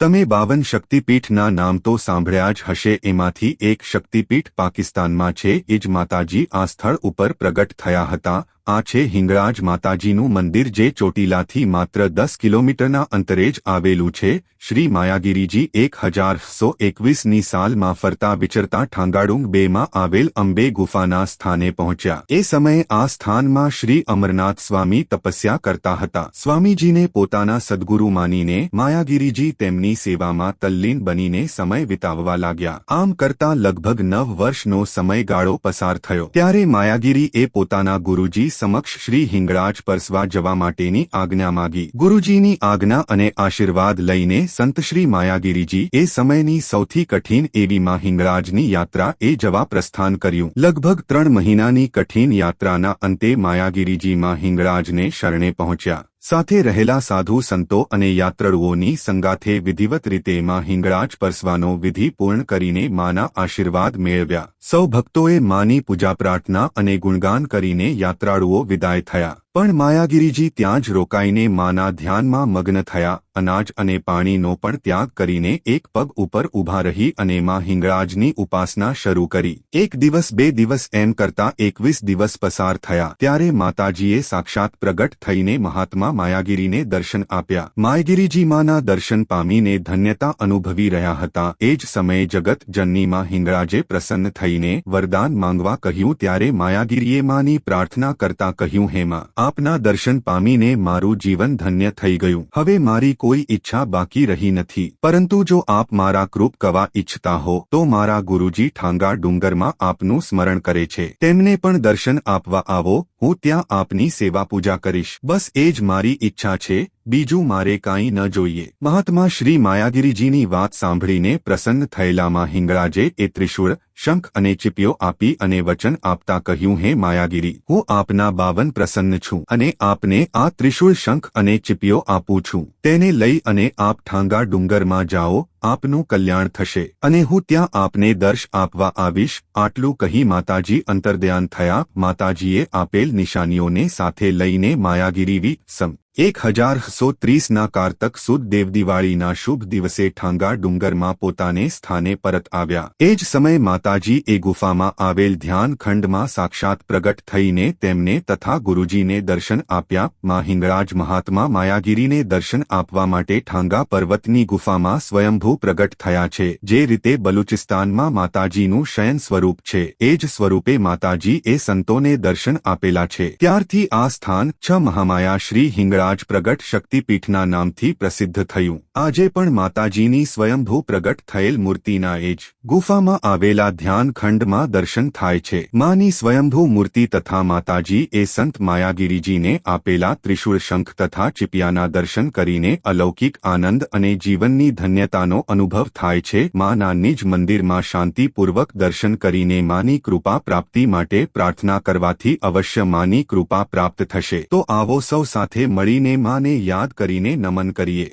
તમે બાવન શક્તિપીઠના નામ તો સાંભળ્યા જ હશે, એમાંથી એક શક્તિપીઠ પાકિસ્તાનમાં છે, એ જ માતાજી આ સ્થળ ઉપર પ્રગટ થયા હતા. આ છે હિંગળાજ માતાજીનું મંદિર જે ચોટીલાથી માત્ર દસ કિલોમીટરના અંતરે જ આવેલું છે. શ્રી માયાગીરીજી એક હજાર સાલમાં ફરતા વિચરતા ઠાંગાડુંગ બેમાં આવેલ અંબે ગુફાના સ્થાને પહોંચ્યા. એ સમયે આ સ્થાનમાં શ્રી અમરનાથ સ્વામી તપસ્યા કરતા હતા. સ્વામીજીને પોતાના સદગુરુ માનીને માયાગીરીજી તેમની સેવામાં તલ્લીન બનીને સમય વિતાવવા લાગ્યા. આમ કરતા લગભગ નવ વર્ષનો સમયગાળો પસાર થયો. ત્યારે માયાગીરી એ પોતાના ગુરુજી સમક્ષ શ્રી હિંગળાજ પરસવા જવા માટેની આજ્ઞા માગી. ગુરુજીની આજ્ઞા અને આશીર્વાદ લઈને સંત શ્રી માયાગીરીજી એ સમયની સૌથી કઠિન એવી માં હિંગળાજની યાત્રા એ જવા પ્રસ્થાન કર્યું. લગભગ ત્રણ મહિનાની કઠિન યાત્રાના અંતે માયાગીરીજી માં હિંગળાજને શરણે પહોંચ્યા. સાથે રહેલા સાધુ સંતો અને યાત્રાળુઓની સંગાથે વિધિવત રીતે માં હિંગળાજ પરસવાનો વિધિ પૂર્ણ કરીને માના આશીર્વાદ મેળવ્યા. સૌ ભક્તોએ માની પૂજા પ્રાર્થના અને ગુણગાન કરીને યાત્રાળુઓ વિદાય થયા. પણ માયાગીરીજી ત્યાં જ રોકાઈને માના ધ્યાનમાં મગ્ન થયા, અનાજ અને પાણીનો પણ ત્યાગ કરીને એક પગ ઉપર ઊભા રહી અને માં હિંગળાજની ઉપાસના શરૂ કરી. એક દિવસ બે દિવસ એમ કરતા એકવીસ દિવસ પસાર થયા, ત્યારે માતાજીએ સાક્ષાત પ્રગટ થઈને મહાત્મા માયાગીરીને દર્શન આપ્યા. માયાગીરીજી માના દર્શન પામીને ધન્યતા અનુભવી રહ્યા હતા. એ જ સમયે જગત જનનીમાં હિંગળાજે પ્રસન્ન થઈને વરદાન માંગવા કહ્યું, ત્યારે માયાગીરીએ માની પ્રાર્થના કરતા કહ્યું હેમાં આપના દર્શન પામીને મારું જીવન ધન્ય થઈ ગયું. હવે મારી કોઈ ઈચ્છા બાકી રહી નથી. પરંતુ જો આપ મારા કૃપ કવા ઈચ્છતા હો, તો મારા ગુરુજી ઠાંગા ડુંગરમાં આપનું સ્મરણ કરે છે. તેમને પણ દર્શન આપવા આવો. હું ત્યાં આપની સેવા પૂજા કરીશ. બસ એ જ મારી ઈચ્છા છે. બીજું મારે કાંઈ ન જોઈએ. મહાત્મા શ્રી માયાગીરીજીની વાત સાંભળીને પ્રસન્ન થયેલામાં હિંગળાજે એ ત્રિશૂળ, શંખ અને ચીપીઓ આપી અને વચન આપતા કહ્યું, હે માયાગીરી, હું આપના બાવન પ્રસન્ન છું અને આપને આ ત્રિશૂળ, શંખ અને ચીપીઓ આપું છું. તેને લઈ અને આપ ઠાંગા ડુંગરમાં જાઓ આપનું કલ્યાણ થશે અને હું ત્યાં આપને દર્શ આપવા આવીશ. આટલું કહી માતાજી અંતર્ધ્યાન થયા. માતાજીએ આપેલ નિશાનીઓને સાથે લઈને માયાગીરી સમ એક હજાર સો ત્રીસના કારતક સુદ દેવદિવાળીના શુભ દિવસે ઠાંગા ડુંગરમાં પોતાને સ્થાને પરત આવ્યા. એ જ સમયે માતાજી એ ગુફામાં આવેલ ધ્યાન ખંડમાં સાક્ષાત પ્રગટ થઈને તેમને તથા ગુરુજીને દર્શન આપ્યા. માં હિંગળાજ મહાત્મા માયાગીરીને દર્શન આપવા માટે ઠાંગા પર્વતની ગુફામાં સ્વયંભૂ પ્રગટ થયા છે, જે રીતે બલુચિસ્તાનમાં માતાજીનું શયન સ્વરૂપ છે. એ જ સ્વરૂપે માતાજી એ સંતોને દર્શન આપેલા છે. ત્યારથી આ સ્થાન છ મહામાયા શ્રી હિંગળા રાજ પ્રગટ શક્તિપીઠના નામથી પ્રસિદ્ધ થયું. આજે પણ માતાજીની સ્વયંભૂ પ્રગટ થયેલ મૂર્તિના એ જ ગુફામાં આવેલા ધ્યાન દર્શન થાય છે. માની સ્વયંભૂ મૂર્તિ તથા માતાજી એ સંત માયાગીરીજીને આપેલા ત્રિશુળ શંખ તથા ચીપિયાના દર્શન કરીને અલૌકિક આનંદ અને જીવનની ધન્યતાનો અનુભવ થાય છે. માના નિજ મંદિરમાં શાંતિપૂર્વક દર્શન કરીને માની કૃપા પ્રાપ્તિ માટે પ્રાર્થના કરવાથી અવશ્ય માની કૃપા પ્રાપ્ત થશે. તો આવો સૌ સાથે મળી કરીને માને યાદ કરીને નમન કરીએ.